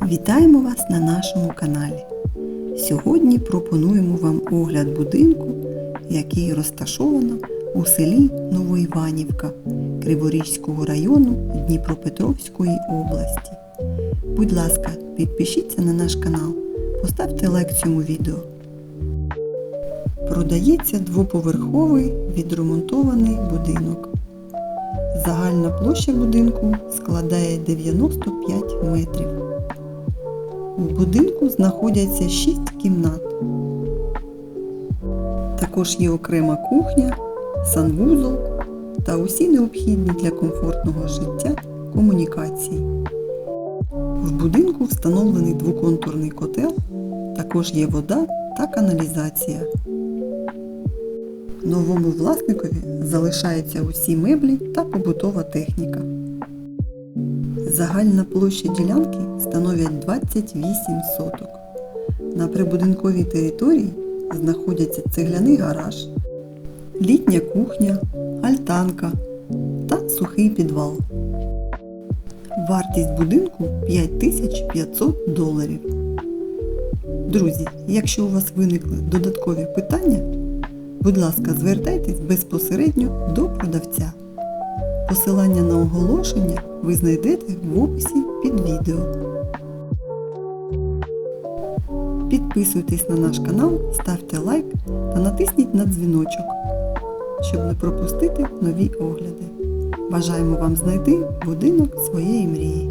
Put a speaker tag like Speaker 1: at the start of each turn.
Speaker 1: Вітаємо вас на нашому каналі. Сьогодні пропонуємо вам огляд будинку, який розташовано у селі Новоіванівка Криворізького району Дніпропетровської області. Будь ласка, підпишіться на наш канал, поставте лайк цьому відео. Продається двоповерховий відремонтований будинок. Загальна площа будинку складає 95 метрів. В будинку знаходяться 6 кімнат. Також є окрема кухня, санвузол та усі необхідні для комфортного життя комунікації. В будинку встановлений двоконтурний котел, також є вода та каналізація. Новому власникові залишаються усі меблі та побутова техніка. Загальна площа ділянки становить 28 соток. На прибудинковій території знаходяться цегляний гараж, літня кухня, альтанка та сухий підвал. Вартість будинку 5500 доларів. Друзі, якщо у вас виникли додаткові питання, будь ласка, звертайтесь безпосередньо до продавця. Посилання на оголошення ви знайдете в описі під відео. Підписуйтесь на наш канал, ставте лайк та натисніть на дзвіночок, щоб не пропустити нові огляди. Бажаємо вам знайти будинок своєї мрії.